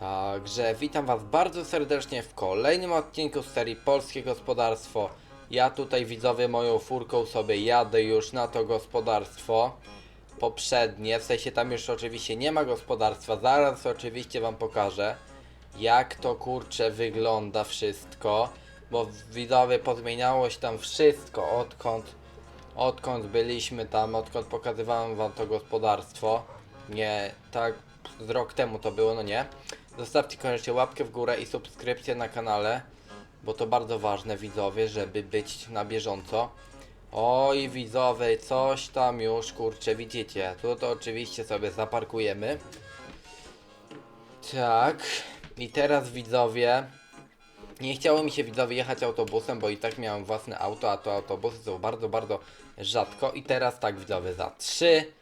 Także witam Was bardzo serdecznie w kolejnym odcinku z serii Polskie Gospodarstwo. Ja tutaj widzowie moją furką sobie jadę już na to gospodarstwo poprzednie, w sensie tam już oczywiście nie ma gospodarstwa, zaraz oczywiście Wam pokażę jak to kurcze wygląda wszystko, bo widzowie pozmieniało się tam wszystko odkąd odkąd byliśmy tam, odkąd pokazywałem wam to gospodarstwo. Nie, tak z rok temu to było, no nie. Zostawcie koniecznie łapkę w górę i subskrypcję na kanale, bo to bardzo ważne widzowie, żeby być na bieżąco. Oj widzowie, coś tam już kurczę widzicie. Tu to oczywiście sobie zaparkujemy. Tak. I teraz widzowie, nie chciało mi się widzowie jechać autobusem, bo i tak miałem własne auto, a to autobusy są bardzo, bardzo rzadko. I teraz tak widzowie, za 3,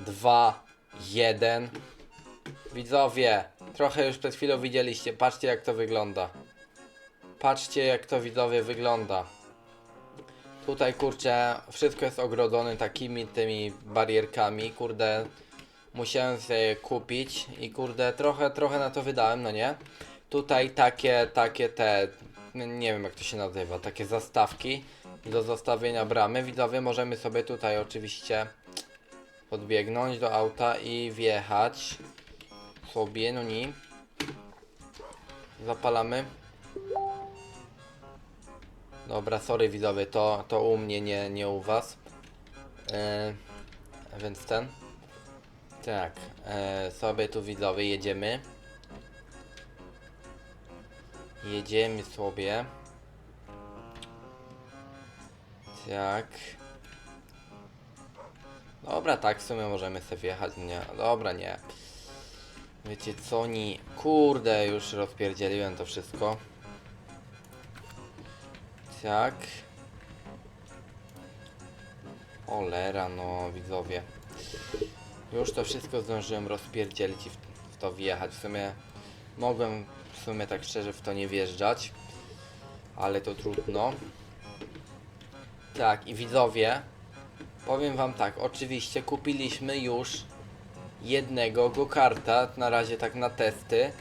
2, 1. Widzowie, trochę już przed chwilą widzieliście, patrzcie jak to wygląda. Patrzcie jak to widzowie wygląda. Tutaj kurczę, wszystko jest ogrodzone takimi tymi barierkami, kurde. Musiałem sobie kupić i kurde, trochę, trochę na to wydałem, no nie? Tutaj takie, takie te, nie wiem jak to się nazywa, takie zastawki do zostawienia bramy. Widzowie, możemy sobie tutaj oczywiście podbiegnąć do auta i wjechać sobie, no nie. Zapalamy. Dobra, sorry widzowie, to, to u mnie, nie, nie u was. E, więc ten. Tak, e, sobie tu widzowie jedziemy. Jedziemy sobie. Tak. Dobra, tak w sumie możemy sobie wjechać. Nie, dobra, nie. Wiecie co, ni... Kurde, już rozpierdzieliłem to wszystko. Tak. Olera, no widzowie. Już to wszystko zdążyłem rozpierdzielić i w, w to wjechać. W sumie mogłem w sumie tak szczerze w to nie wjeżdżać. Ale to trudno. Tak, i widzowie, powiem wam tak, oczywiście kupiliśmy już jednego go-karta, na razie tak na testy.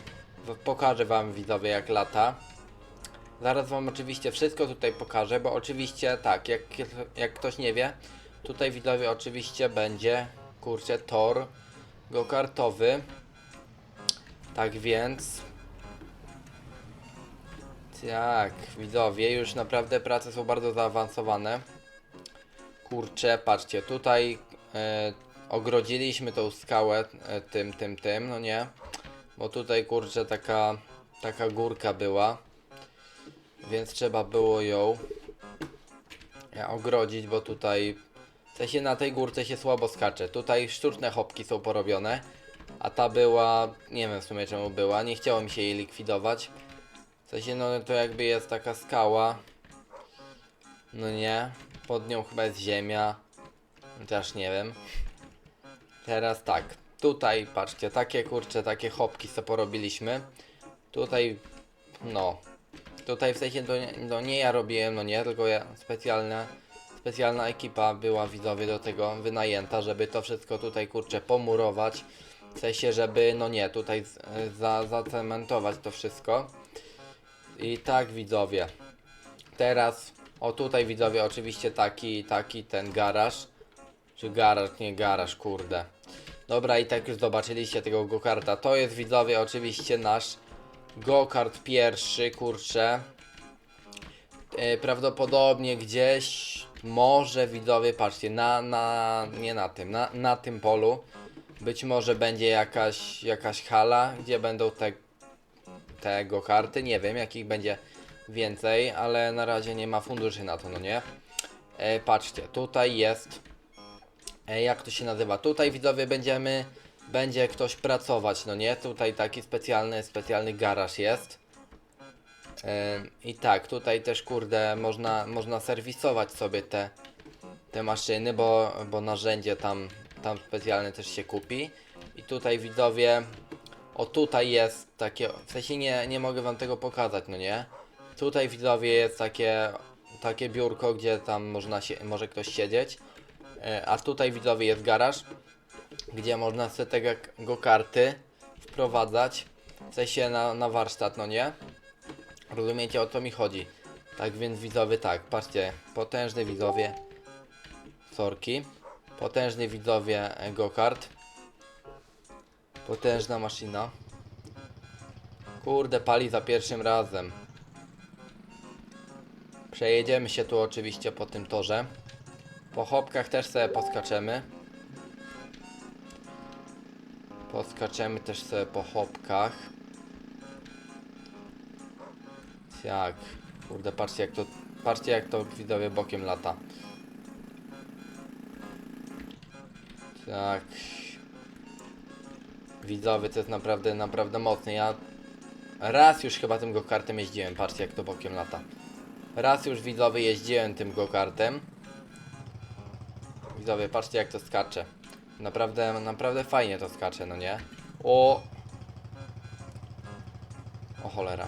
Pokażę wam widzowie jak lata. Zaraz wam oczywiście wszystko tutaj pokażę, bo oczywiście tak, jak, jak ktoś nie wie, tutaj widzowie oczywiście będzie, kurczę, tor go-kartowy. Tak więc... Tak, widzowie, już naprawdę prace są bardzo zaawansowane. Kurczę, patrzcie, tutaj e, ogrodziliśmy tą skałę e, tym, tym, tym, no nie? Bo tutaj kurczę taka, taka górka była. Więc trzeba było ją e, ogrodzić, bo tutaj w sensie na tej górce się słabo skacze. Tutaj sztuczne hopki są porobione, a ta była, nie wiem w sumie czemu była, nie chciało mi się jej likwidować. W sensie no to jakby jest taka skała. No nie, pod nią chyba jest ziemia. Chociaż nie wiem. Teraz tak, tutaj patrzcie, takie kurcze, takie hopki co porobiliśmy. Tutaj, no, tutaj w sensie to, nie- to nie ja robiłem, no nie, tylko ja specjalna, specjalna ekipa była widzowie do tego wynajęta, żeby to wszystko tutaj kurczę pomurować. W sensie, żeby, no nie, tutaj za, zacementować to wszystko. I tak widzowie. Teraz, o tutaj widzowie, oczywiście taki, taki ten garaż. Czy garaż, nie garaż, kurde. Dobra, i tak już zobaczyliście tego go-karta. To jest widzowie, oczywiście nasz go-kart pierwszy, kurczę. E, prawdopodobnie gdzieś, może widzowie, patrzcie, na, na, nie na tym, na, na tym polu. Być może będzie jakaś, jakaś hala, gdzie będą te te go-karty. Nie wiem, jakich będzie więcej, ale na razie nie ma funduszy na to, no nie? E, patrzcie, tutaj jest. Jak to się nazywa? Tutaj widzowie będziemy. Będzie ktoś pracować, no nie? Tutaj taki specjalny, specjalny garaż jest. I tak, tutaj też kurde można, można serwisować sobie te, te maszyny, bo, bo narzędzie tam, tam specjalne też się kupi. I tutaj widzowie o tutaj jest takie, w sensie nie, nie mogę wam tego pokazać, no nie? Tutaj widzowie jest takie, takie biurko, gdzie tam można się, może ktoś siedzieć. E, A tutaj widzowie jest garaż, gdzie można sobie te go karty wprowadzać. W sensie na, na warsztat, no nie? Rozumiecie o co mi chodzi. Tak więc widzowie, tak, patrzcie, potężny widzowie sorki, potężny widzowie e, go-kart, potężna maszyna. Kurde, pali za pierwszym razem. Przejedziemy się tu oczywiście po tym torze. Po chopkach też sobie poskaczemy. Poskaczemy też sobie po chopkach. Jak? Kurde, patrzcie jak to, patrzcie jak to widzowie bokiem lata. Tak. Widzowie, to jest naprawdę, naprawdę mocne. Ja raz już chyba tym go-kartem jeździłem. Patrzcie jak to bokiem lata. Raz już widzowie jeździłem tym go-kartem. Widzowie, patrzcie jak to skacze. Naprawdę, naprawdę fajnie to skacze, no nie? O! O cholera.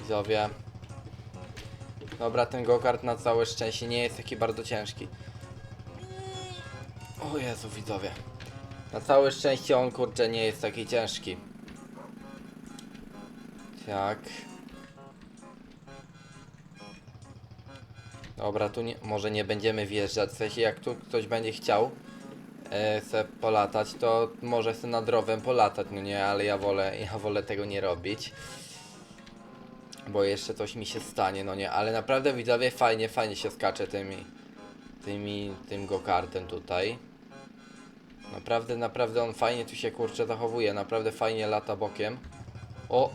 Widzowie. Dobra, ten go-kart na całe szczęście nie jest taki bardzo ciężki. O Jezu, widzowie. Na całe szczęście on kurczę nie jest taki ciężki. Tak. Dobra, tu nie, może nie będziemy wjeżdżać. W sensie jak tu ktoś będzie chciał e, se polatać, to może se nad rowem polatać, no nie, ale ja wolę, ja wolę tego nie robić. Bo jeszcze coś mi się stanie, no nie, ale naprawdę widzowie fajnie, fajnie się skacze tymi, tymi, tym go-kartem tutaj. Naprawdę, naprawdę on fajnie tu się kurczę zachowuje, naprawdę fajnie lata bokiem. O!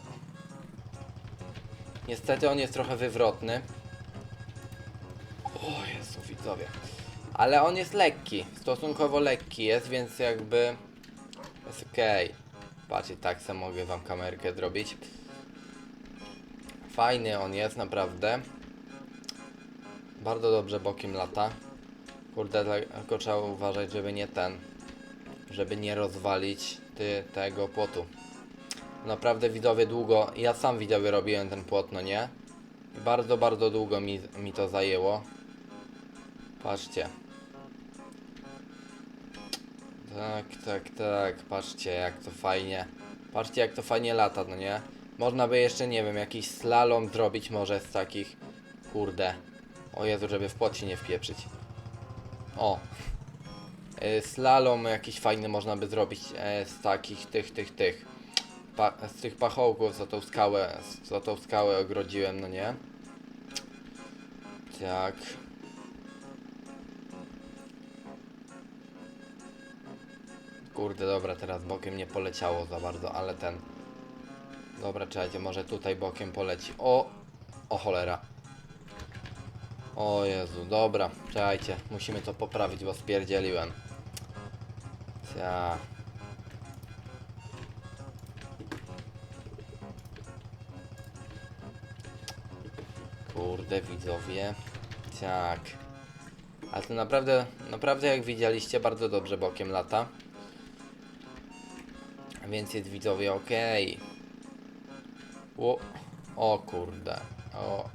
Niestety on jest trochę wywrotny. O Jezu, widzowie. Ale on jest lekki, stosunkowo lekki jest, więc jakby jest okej. Patrzcie, tak se mogę wam kamerkę zrobić. Fajny on jest, naprawdę. Bardzo dobrze bokiem lata. Kurde, tylko trzeba uważać, żeby nie ten, żeby nie rozwalić ty, tego płotu. Naprawdę widzowie długo, ja sam widzowie robiłem ten płot, no nie? Bardzo, bardzo długo mi, mi to zajęło. Patrzcie. Tak, tak, tak, patrzcie jak to fajnie. Patrzcie jak to fajnie lata, no nie? Można by jeszcze, nie wiem, jakiś slalom zrobić może z takich, kurde. O Jezu, żeby w płot się nie wpieprzyć. O. Y, Slalom jakiś fajny można by zrobić e, z takich, tych, tych, tych. Pa, z tych pachołków za tą skałę, za tą skałę ogrodziłem, no nie? Tak. Kurde, dobra, teraz bokiem nie poleciało za bardzo, ale ten... Dobra, czekajcie, może tutaj bokiem poleci. O! O cholera. O Jezu, dobra, czekajcie, musimy to poprawić, bo spierdzieliłem. Ja. Kurde, widzowie. Tak. Ale to naprawdę, naprawdę jak widzieliście, bardzo dobrze bokiem lata. Więc jest widzowie ok. O, o kurde. O.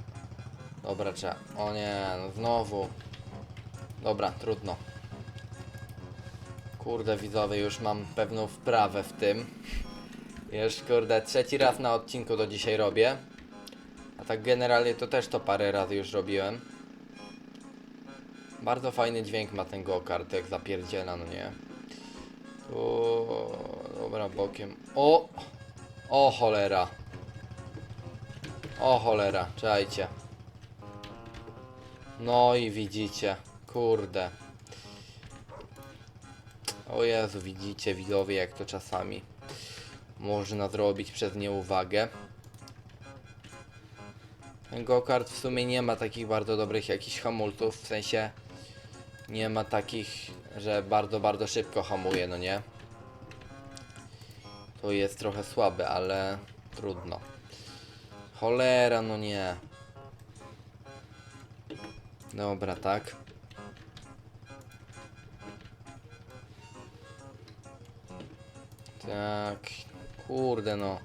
Dobra, trzeba. O nie, no znowu. Dobra, trudno. Kurde, widzowie, już mam pewną wprawę w tym. Już, kurde, trzeci raz na odcinku to dzisiaj robię. A tak generalnie to też to parę razy już robiłem. Bardzo fajny dźwięk ma ten go-kart, jak zapierdziela, no nie? O, dobra, bokiem. O! O cholera. O cholera, czekajcie. No i widzicie, kurde. O Jezu, widzicie widzowie jak to czasami można zrobić przez nieuwagę. Go-kart w sumie nie ma takich bardzo dobrych jakichś hamulców, w sensie nie ma takich, że bardzo, bardzo szybko hamuje, no nie? To jest trochę słabe, ale trudno. Cholera, no nie. Dobra, tak. Tak, kurde no.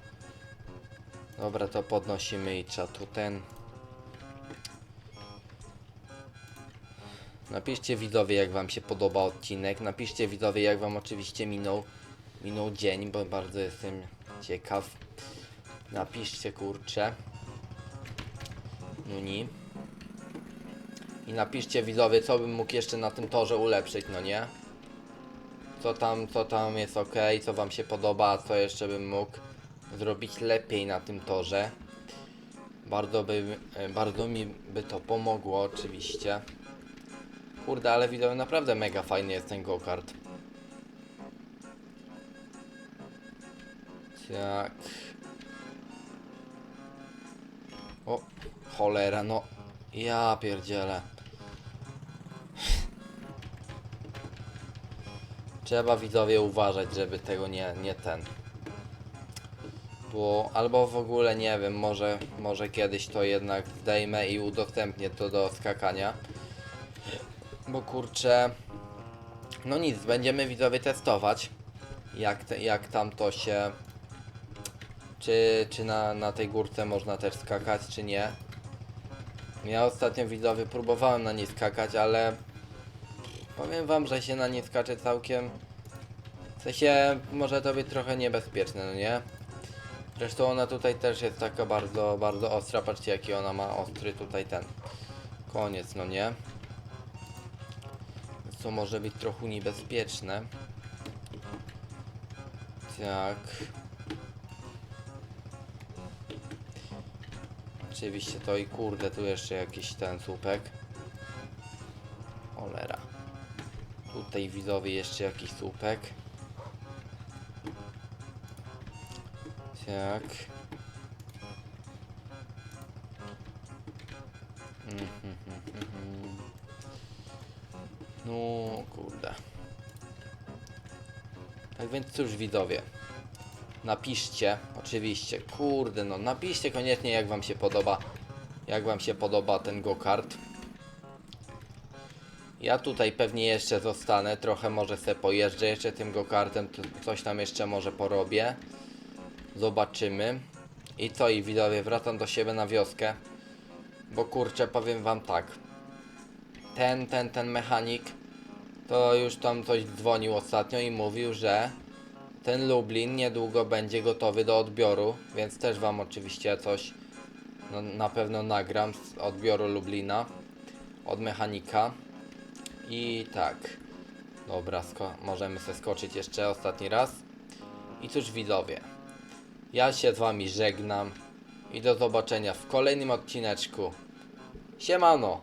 Dobra, to podnosimy i trzeba tu ten. Napiszcie widzowie jak wam się podoba odcinek. Napiszcie widzowie jak wam oczywiście minął, minął dzień, bo bardzo jestem Ciekaw. Napiszcie kurczę. Nuni. I napiszcie widzowie, co bym mógł jeszcze na tym torze ulepszyć, no nie? Co tam, co tam jest ok, co wam się podoba, co jeszcze bym mógł zrobić lepiej na tym torze. Bardzo by, e, bardzo mi by to pomogło oczywiście. Kurde, ale widzowie naprawdę mega fajny jest ten go-kart. Tak. O, cholera, no. Ja pierdzielę. Trzeba widzowie uważać, żeby tego nie, nie ten. Bo albo w ogóle nie wiem, może, może kiedyś to jednak zdejmę i udostępnię to do skakania. Bo kurczę. No nic, będziemy widzowie testować. Jak, te, jak tam to się. Czy, czy na, na tej górce można też skakać, czy nie. Ja ostatnio widzowie próbowałem na niej skakać, ale powiem wam, że się na nie skacze całkiem. W sensie może to być trochę niebezpieczne, no nie? Zresztą ona tutaj też jest taka bardzo, bardzo ostra. Patrzcie jaki ona ma ostry tutaj ten koniec, no nie? Co może być trochę niebezpieczne. Tak. Oczywiście to i kurde, tu jeszcze jakiś ten słupek. Olera. Tutaj widzowie jeszcze jakiś słupek. Tak. Mhm, mhm, mhm. No kurde. Tak więc cóż widzowie. Napiszcie, oczywiście, kurde no, napiszcie koniecznie jak wam się podoba, jak wam się podoba ten go-kart. Ja tutaj pewnie jeszcze zostanę, trochę może se pojeżdżę jeszcze tym go-kartem, coś tam jeszcze może porobię. Zobaczymy. I co i widzowie, wracam do siebie na wioskę. Bo kurczę, powiem wam tak. Ten, ten, ten mechanik to już tam coś dzwonił ostatnio i mówił, że ten Lublin niedługo będzie gotowy do odbioru, więc też wam oczywiście coś no, na pewno nagram z odbioru Lublina od mechanika. I tak. Dobra, możemy sobie skoczyć jeszcze ostatni raz. I cóż widzowie. Ja się z wami żegnam i do zobaczenia w kolejnym odcineczku. Siemano!